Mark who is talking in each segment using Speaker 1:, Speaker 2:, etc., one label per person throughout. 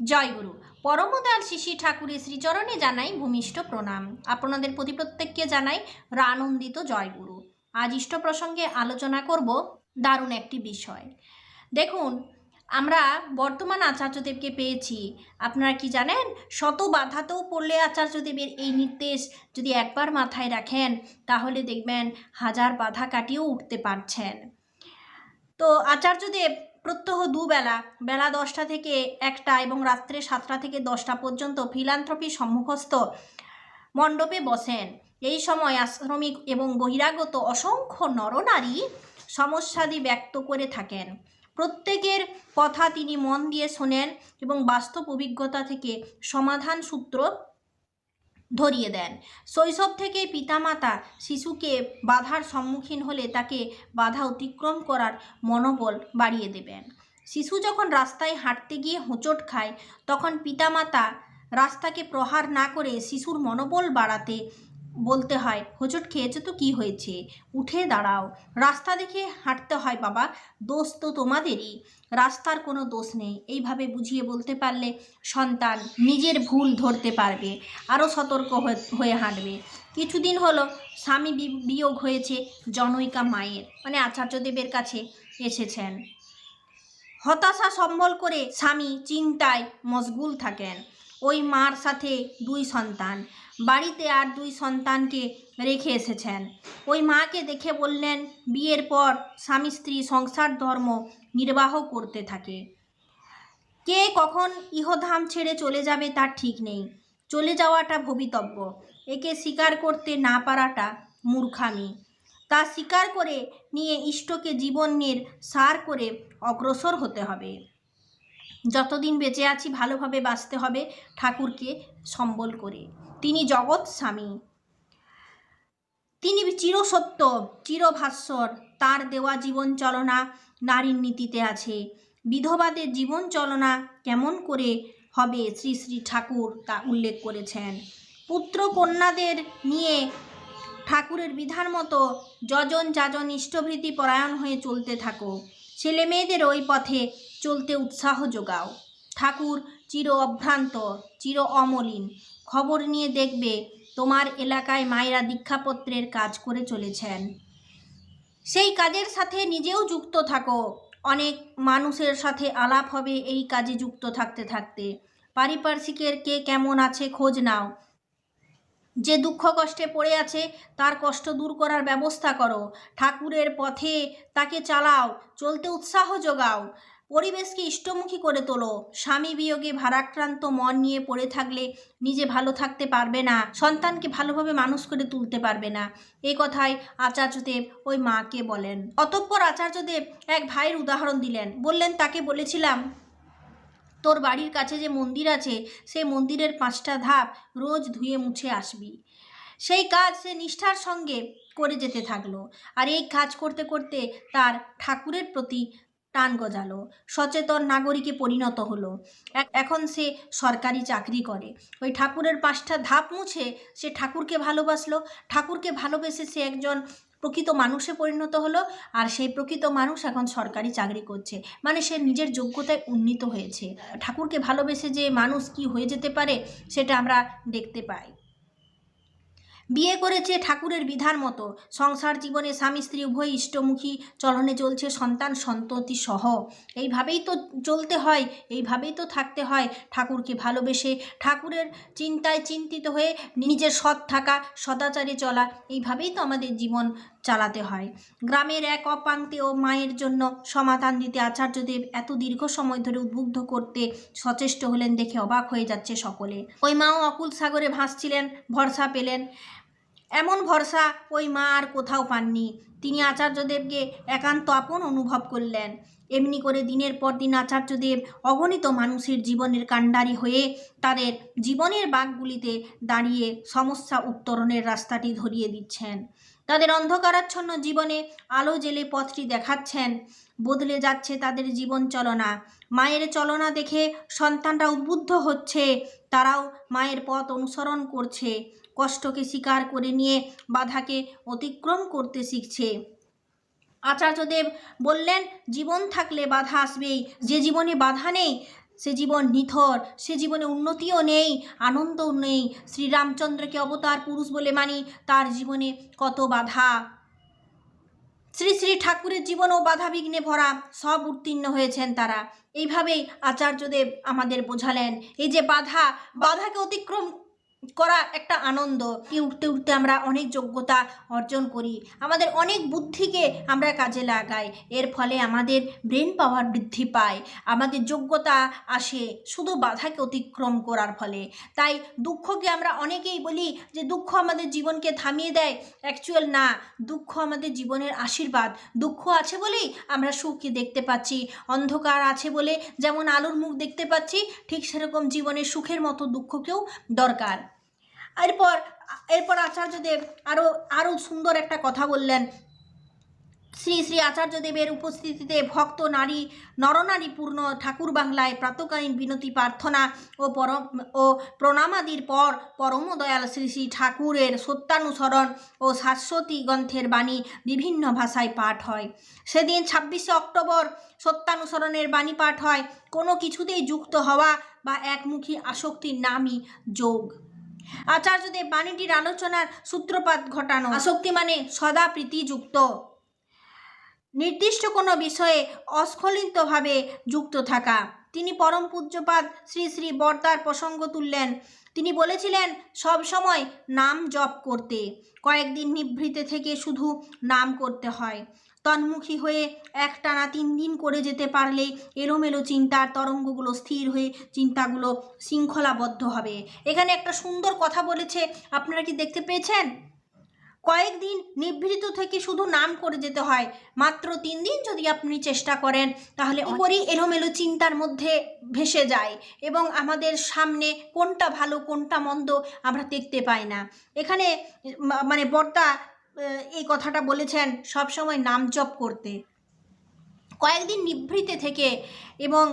Speaker 1: জয় গুরু। পরমদয়াল শিশি ঠাকুরের শ্রীচরণে জানাই ভূমিষ্ঠ প্রণাম। আপনাদের প্রতি প্রত্যেককে জানাই রানন্দিত জয় গুরু। আজ ইষ্ট প্রসঙ্গে আলোচনা করব দারুণ একটি বিষয়। দেখুন, আমরা বর্তমান আচার্যদেবকে পেয়েছি। আপনারা কি জানেন? শত বাধাতেও পড়লে আচার্যদেবের এই নির্দেশ যদি একবার মাথায় রাখেন, তাহলে দেখবেন হাজার বাধা কাটিয়েও উঠতে পারছেন। তো আচার্যদেব প্রত্যহ দুবেলা, বেলা দশটা থেকে একটা এবং রাত্রে সাতটা থেকে দশটা পর্যন্ত ফিলান্থ্রপি সম্মুখস্থ মণ্ডপে বসেন। এই সময় আশ্রমিক এবং বহিরাগত অসংখ্য নরনারী সমস্যাদি ব্যক্ত করে থাকেন। প্রত্যেকের কথা তিনি মন দিয়ে শোনেন এবং বাস্তব অভিজ্ঞতা থেকে সমাধান সূত্র ধরিয়ে দেন। শৈশব থেকে পিতামাতা শিশুকে বাধার সম্মুখীন হলে তাকে বাধা অতিক্রম করার মনোবল বাড়িয়ে দেবেন। শিশু যখন রাস্তায় হাঁটতে গিয়ে হোঁচট খায়, তখন পিতামাতা রাস্তাকে প্রহার না করে শিশুর মনোবল বাড়াতে বলতে হয়, হোঁচট খেয়েছে তো কি হয়েছে? উঠে দাঁড়াও। রাস্তা দেখে হাঁটতে হয় বাবা। দোষ তো তোমাদেরই। রাস্তার কোনো দোষ নেই। এইভাবে বুঝিয়ে বলতে পারলে সন্তান নিজের ভুল ধরতে পারবে। আরও সতর্ক হয়ে- হাঁটবে। কিছুদিন হলো, স্বামী বিয়োগ হয়েছে জনৈকা মায়ের মানে আচার্যদেবের কাছে এসেছেন। হতাশা সম্বল করে স্বামী চিন্তায় মশগুল থাকেন। ওই মার সাথে দুই সন্তান। বাড়িতে আর দুই সন্তানকে রেখে এসেছেন। ওই মাকে দেখে বললেন, বিয়ের পর স্বামী স্ত্রী সংসার ধর্ম নির্বাহ করতে থাকে। কে কখন ইহধাম ছেড়ে চলে যাবে তার ঠিক নেই। চলে যাওয়াটা ভবিতব্য। একে স্বীকার করতে না পারাটা মূর্খামি। তা স্বীকার করে নিয়ে ইষ্টকে জীবনের সার করে অগ্রসর হতে হবে। যতদিন বেঁচে আছি, ভালোভাবে বাঁচতে হবে ঠাকুরকে সম্বল করে। তিনি জগৎ স্বামী। তিনি চিরসত্য, চিরভাস্বর। তার দেওয়া জীবন চলনা নারীর নীতিতে আছে। বিধবাদের জীবন চলনা কেমন করে হবে শ্রী শ্রী ঠাকুর তা উল্লেখ করেছেন। পুত্র কন্যাদের নিয়ে ঠাকুরের বিধান মতো যজন যাজন ইষ্টভৃতি পরায়ণ হয়ে চলতে থাকো। ছেলে মেয়েদের ওই পথে চলতে উৎসাহ যোগাও। ঠাকুর, চির অভ্রান্ত, চির অমলিন। খবর নিয়ে দেখবে তোমার এলাকায় মায়েরা দীক্ষাপত্রের কাজ করে চলেছেন। সেই কাজের সাথে নিজেও যুক্ত থাকো। অনেক মানুষের সাথে আলাপ হবে এই কাজে যুক্ত থাকতে থাকতে। পারিপার্শ্বিকের কে কেমন আছে খোঁজ নাও। যে দুঃখ কষ্টে পড়ে আছে তার কষ্ট দূর করার ব্যবস্থা করো। ঠাকুরের পথে তাকে চালাও, চলতে উৎসাহ যোগাও। পরিবেশকে ইষ্টমুখী করে তোলো। স্বামী বিয়োগে ভারাক্রান্ত মন নিয়ে পড়ে থাকলে নিজে ভালো থাকতে পারবে না, সন্তানকে ভালোভাবে মানুষ করে তুলতে পারবে না। এই কথাই আচার্যদেব ওই মাকে বলেন। অতঃপর আচার্যদেব এক ভাইয়ের উদাহরণ দিলেন। বললেন, তাকে বলেছিলাম, তোর বাড়ির কাছে যে মন্দির আছে, সেই মন্দিরের পাঁচটা ধাপ রোজ ধুয়ে মুছে আসবি। সেই কাজ সে নিষ্ঠার সঙ্গে করে যেতে থাকল। আর এই কাজ করতে করতে তার ঠাকুরের প্রতি টান গজালো। সচেতন নাগরিকে পরিণত হলো। এখন সে সরকারি চাকরি করে। ওই ঠাকুরের পাঁচটা ধাপ মুছে সে ঠাকুরকে ভালোবাসলো। ঠাকুরকে ভালোবেসে সে একজন প্রকৃত মানুষে পরিণত হলো। আর সেই প্রকৃত মানুষ এখন সরকারি চাকরি করছে। মানে সে নিজের যোগ্যতায় উন্নীত হয়েছে। ঠাকুরকে ভালোবেসে যে মানুষ কি হয়ে যেতে পারে, সেটা আমরা দেখতে পাই। বিয়ে করেছে ঠাকুরের বিধান মতো। সংসার জীবনে স্বামী, স্ত্রী, উভয় ইষ্টমুখী চলনে চলছে, সন্তান, সন্ততি সহ। এইভাবেই তো চলতে হয়, এইভাবেই তো থাকতে হয়। ঠাকুরকে ভালোবেসে ঠাকুরের চিন্তায় চিন্তিত হয়ে নিজের সৎ থাকা, সদাচারে চলা, এইভাবেই তো আমাদের জীবন চালাতে হয়। গ্রামের এক অপাঙ্ক্তে ও মায়ের জন্য সমাধান দিতে আচার্যদেব এত দীর্ঘ সময় ধরে উদ্বুদ্ধ করতে সচেষ্ট হলেন দেখে অবাক হয়ে যাচ্ছে সকলে। ওই মাও অকুল সাগরে ভাসছিলেন, ভরসা পেলেন। এমন ভরসা ওই মা আর কোথাও পাননি। তিনি আচার্যদেবকে একান্ত আপন অনুভব করলেন। এমনি করে দিনের পর দিন আচার্যদেব অগণিত মানুষের জীবনের কাণ্ডারি হয়ে তাদের জীবনের বাঘগুলিতে দাঁড়িয়ে সমস্যা উত্তরণের রাস্তাটি ধরিয়ে দিচ্ছেন। তাদের অন্ধকারাচ্ছন্ন জীবনে আলো জেলে পথটি দেখাচ্ছেন। বদলে যাচ্ছে তাদের জীবন চলনা। মায়ের চলনা দেখে সন্তানরা উদ্বুদ্ধ হচ্ছে। তারাও মায়ের পথ অনুসরণ করছে। কষ্টকে স্বীকার করে নিয়ে বাধাকে অতিক্রম করতে শিখছে। আচার্যদেব বললেন, জীবন থাকলে বাধা আসবেই। যে জীবনে বাধা নেই সে জীবন নিথর, সে জীবনে উন্নতিও নেই, আনন্দও নেই। শ্রীরামচন্দ্রকে অবতার পুরুষ বলে মানি তার জীবনে কত বাধা। শ্রী শ্রী ঠাকুরের জীবনও বাধা বিঘ্নে ভরা, সব উত্তীর্ণ হয়েছেন তারা। এইভাবেই আচার্যদেব আমাদের বোঝালেন। এই যে বাধা, বাধাকে অতিক্রম করা একটা আনন্দ। উঠতে উঠতে আমরা অনেক যোগ্যতা অর্জন করি। আমাদের অনেক বুদ্ধিকে আমরা কাজে লাগাই। এর ফলে আমাদের ব্রেন পাওয়ার বৃদ্ধি পায়। আমাদের যোগ্যতা আসে শুধু বাধাকে অতিক্রম করার ফলে। তাই দুঃখকে আমরা অনেকেই বলি যে, দুঃখ আমাদের জীবনকে থামিয়ে দেয়। অ্যাকচুয়াল না। দুঃখ আমাদের জীবনের আশীর্বাদ। দুঃখ আছে বলেই আমরা সুখকে দেখতে পাচ্ছি। অন্ধকার আছে বলে যেমন আলোর মুখ দেখতে পাচ্ছি, ঠিক সেরকম জীবনের সুখের মতো দুঃখকেও দরকার। এরপর এরপর আচার্যদেব আরও আরও সুন্দর একটা কথা বললেন। শ্রী শ্রী আচার্যদেবের উপস্থিতিতে ভক্ত নারী নরনারী পূর্ণ ঠাকুর বাংলায় প্রাতকালীন বিনতি, প্রার্থনা ও পরম, ও প্রণামাদির পর পরম দয়াল শ্রী শ্রী ঠাকুরের সত্যানুসরণ ও শাশ্বতী গ্রন্থের বাণী বিভিন্ন ভাষায় পাঠ হয়। সেদিন ছাব্বিশে অক্টোবর সত্যানুসরণের বাণী পাঠ হয়। কোনো কিছুতেই যুক্ত হওয়া বা একমুখী আসক্তির নামই যোগ। আচার্যদেব বাণীটির আলোচনার সূত্রপাত ঘটানো। আসক্তি মানে সদা প্রীতিযুক্ত। নির্দিষ্ট কোনো বিষয়ে অস্খলিতভাবে যুক্ত থাকা। তিনি পরম পূজ্যপাদ শ্রী শ্রী বর্তার প্রসঙ্গ তুললেন। তিনি বলেছিলেন, সব সময় নাম জপ করতে। কয়েকদিন নিভৃতে থেকে শুধু নাম করতে হয়। তন্মুখী হয়ে একটানা তিন দিন করে যেতে পারলে এলোমেলো চিন্তার তরঙ্গগুলো স্থির হয়ে চিন্তাগুলো শৃঙ্খলাবদ্ধ হবে। এখানে একটা সুন্দর কথা বলেছে, আপনারা কি দেখতে পেয়েছেন? কয়েকদিন নিভৃত থেকে শুধু নাম করে যেতে হয়। মাত্র তিন দিন যদি আপনি চেষ্টা করেন তাহলে উপরই এলোমেলো চিন্তার মধ্যে ভেসে যায় এবং আমাদের সামনে কোনটা ভালো কোনটা মন্দ আমরা দেখতে পাই না। এখানে মানে বর্তা এই কথাটা বলেছেন সব সময় নাম জপ করতে। কয়েকদিন নিভৃতে থেকে এবং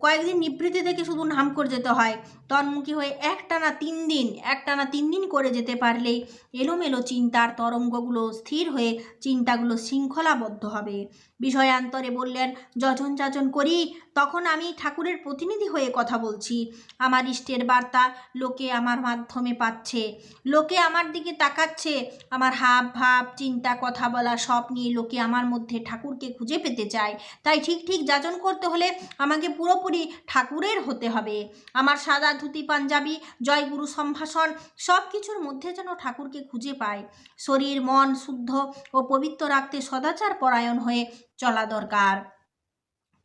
Speaker 1: কয়েকদিন নিভৃতে থেকে শুধু নাম করে যেতে হয়। তন্মুখী হয়ে একটানা তিন দিন, একটানা তিন দিন করে যেতে পারলেই এলোমেলো চিন্তার তরঙ্গগুলো স্থির হয়ে চিন্তাগুলো শৃঙ্খলাবদ্ধ হবে। বিষয়ান্তরে বললেন, যজন যাজন করি, তখন আমি ঠাকুরের প্রতিনিধি হয়ে কথা বলছি। আমার ইষ্টের বার্তা লোকে আমার মাধ্যমে পাচ্ছে। লোকে আমার দিকে তাকাচ্ছে। আমার হাব ভাব চিন্তা, কথা বলা সব নিয়ে লোকে আমার মধ্যে ঠাকুরকে খুঁজে পেতে চায়। তাই ঠিক ঠিক যাজন করতে হলে আমাকে পুরোপুরি ঠাকুরের হতে হবে। আমার সাদা ধুতি, পাঞ্জাবি জয়গুরু সম্ভাষণ সব কিছুর মধ্যে যেন ঠাকুরকে খুঁজে পায়। শরীর, মন শুদ্ধ ও পবিত্র রাখতে সদাচার পরায়ণ হয়ে চলা দরকার।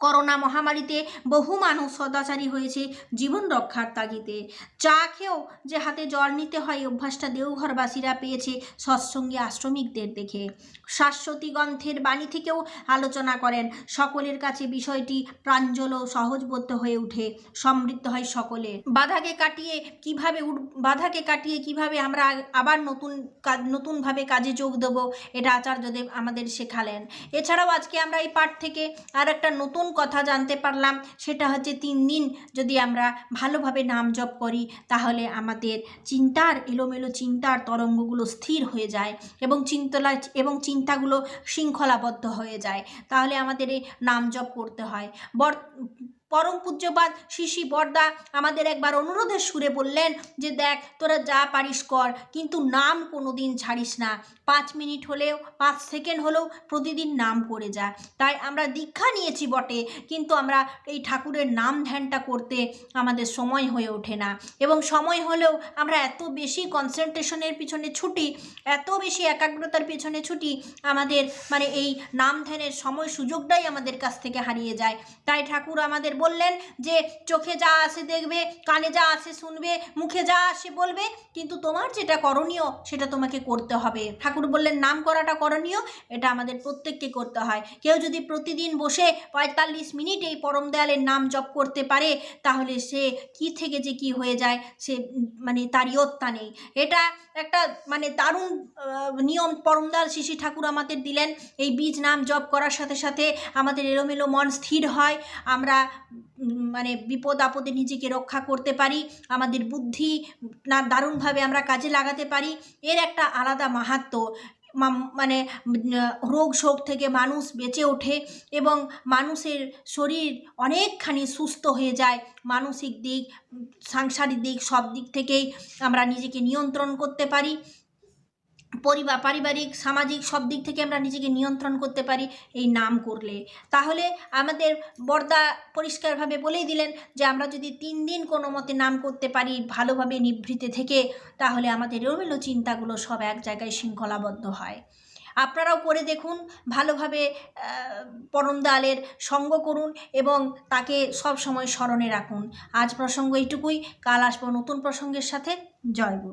Speaker 1: করোনা মহামারীতে বহু মানুষ সদাচারী হয়েছে জীবন রক্ষার তাগিদে। চা খেয়েও যে হাতে জল নিতে হয় অভ্যাসটা দেওঘরবাসীরা পেয়েছে সৎসঙ্গী আশ্রমিকদের দেখে। শাশ্বতী গ্রন্থের বাণী থেকেও আলোচনা করেন, সকলের কাছে বিষয়টি প্রাঞ্জল ও সহজবোধ্য হয়ে উঠে, সমৃদ্ধ হয় সকলে। বাধাকে কাটিয়ে কীভাবে বাধাকে কাটিয়ে কীভাবে আমরা আবার নতুন নতুনভাবে কাজে যোগ দেবো, এটা আচার্যদেব আমাদের শেখালেন। এছাড়াও আজকে আমরা এই পাঠ থেকে আর একটা নতুন কথা জানতে পারলাম, সেটা হচ্ছে তিন দিন যদি আমরা ভালোভাবে নাম জপ করি, তাহলে আমাদের চিন্তার, এলোমেলো চিন্তার তরঙ্গগুলো স্থির হয়ে যায় এবং চিন্তলা, এবং চিন্তাগুলো শৃঙ্খলাবদ্ধ হয়ে যায়। তাহলে আমাদের এই নাম জপ করতে হয়। বর পরম পূজ্যপাদ শিশি বর্দা আমাদের একবার অনুরোধের সুরে বললেন যে দেখ, তোরা যা পারিস কর, কিন্তু নাম কোনো দিন ছাড়িস না। পাঁচ মিনিট হলেও, পাঁচ সেকেন্ড হলেও প্রতিদিন নাম করে যা। তাই আমরা দীক্ষা নিয়েছি বটে, কিন্তু আমরা এই ঠাকুরের নাম ধ্যানটা করতে আমাদের সময় হয়ে ওঠে না। এবং সময় হলেও আমরা এত বেশি কনসেন্ট্রেশনের পিছনে ছুটি, এত বেশি একাগ্রতার পিছনে ছুটি, আমাদের মানে এই নাম ধ্যানের সময় সুযোগটাই আমাদের কাছ থেকে হারিয়ে যায়। তাই ঠাকুর আমাদের বললেন যে, চোখে যা আসে দেখবে, কানে যা আসে শুনবে, মুখে যা আসে বলবে, কিন্তু তোমার যেটা করণীয় সেটা তোমাকে করতে হবে। ঠাকুর বললেন, নাম করাটা করণীয়, এটা আমাদের প্রত্যেককে করতে হয়। কেউ যদি প্রতিদিন বসে পঁয়তাল্লিশ মিনিট এই পরম দয়ালের নাম জপ করতে পারে, তাহলে সে কি থেকে যে কি হয়ে যায়, সে মানে তার ইয়ত্তা নেই। এটা একটা মানে দারুণ নিয়ম পরমদয়াল শিশি ঠাকুর আমাদের দিলেন। এই বীজ নাম জপ করার সাথে সাথে আমাদের এলোমেলো মন স্থির হয়। আমরা মানে বিপদ আপদে নিজেকে রক্ষা করতে পারি, আমাদের বুদ্ধি না দারুণভাবে আমরা কাজে লাগাতে পারি, এর একটা আলাদা মাহাত্ম্য মাম- মানে রোগ শোক থেকে মানুষ বেঁচে ওঠে এবং মানুষের শরীর অনেকখানি সুস্থ হয়ে যায়। মানসিক দিক, সাংসারিক দিক সব দিক থেকেই আমরা নিজেকে নিয়ন্ত্রণ করতে পারি। পরিবার পারিবারিক সামাজিক সব দিক থেকে আমরা নিজেকে নিয়ন্ত্রণ করতে পারি এই নাম করলে। তাহলে আমাদের বর্দা পরিষ্কারভাবে বলেই দিলেন যে আমরা যদি তিন দিন কোনো মতে নাম করতে পারি ভালোভাবে নিভৃতে থেকে তাহলে আমাদের এলোমেলো চিন্তাগুলো সব এক জায়গায় শৃঙ্খলাবদ্ধ হয়। আপনারাও করে দেখুন ভালোভাবে আহ, পরম দয়ালের সঙ্গ করুন এবং তাকে সব সময় স্মরণে রাখুন। আজ প্রসঙ্গ এইটুকুই। কাল আসব নতুন প্রসঙ্গের সাথে। জয় গুরু।